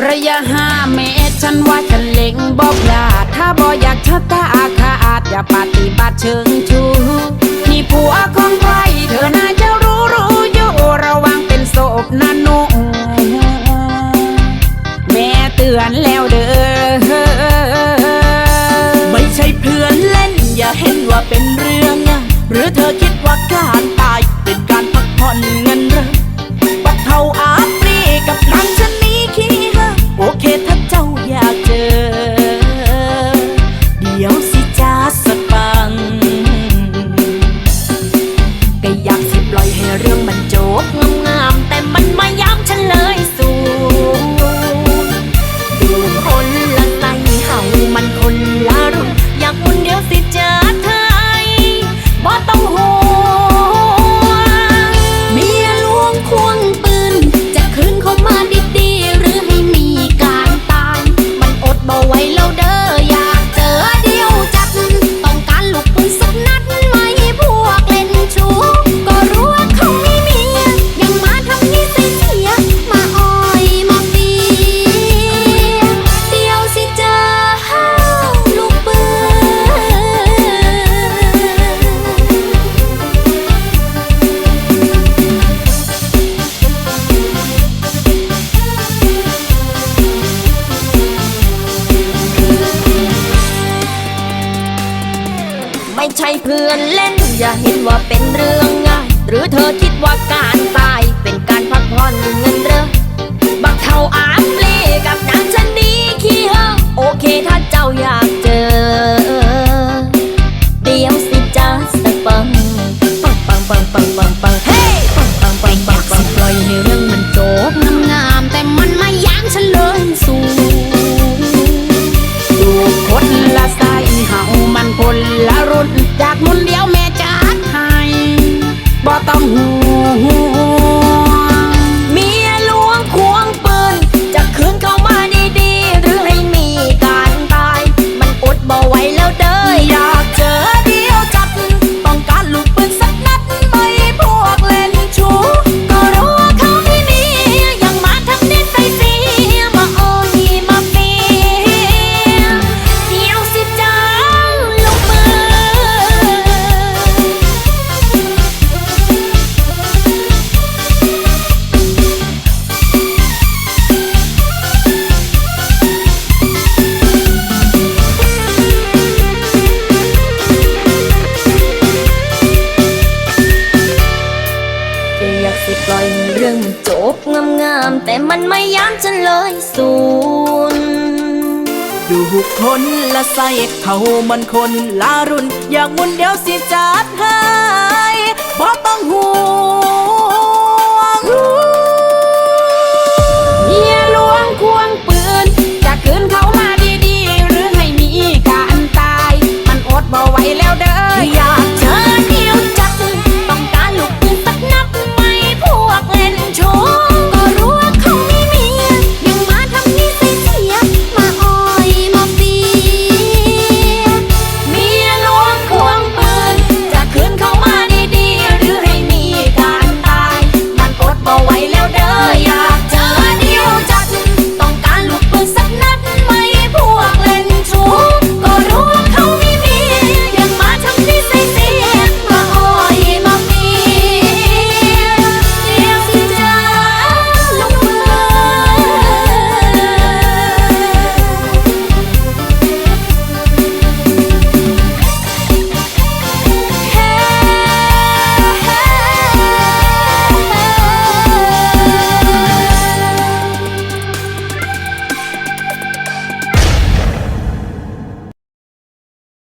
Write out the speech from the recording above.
ระยะห้าเมตรฉันว่าฉันเล็งบอกลาถ้าบออยากชะตาอาฆาตอย่าปฏิบัติเชิงชูนี่ผัวของใครเธอน่าจะรู้รู้อยู่ระวังเป็นศพนะหนุแม่เตือนแล้วเด้อไม่ใช่เพื่อนเล่น อย่าเห็นว่าเป็นเรื่องหรือเธอคิดว่าการตายเป็นการพักผ่อนเงินเรอบัดเท่าอา ไม่ใช่เพื่อนเล่น อย่าเห็นว่าเป็นเรื่องง่าย หรือเธอคิดว่าการตายเป็นการพักผ่อนเงินเรอ ล่อยเรื่องจบงามๆแต่มันไม่ย้ำฉันเลยสูนดูคนละใสเขามันคนละรุ่น อยากมุนเดียวสิจัดให้บ่ต้องห่ว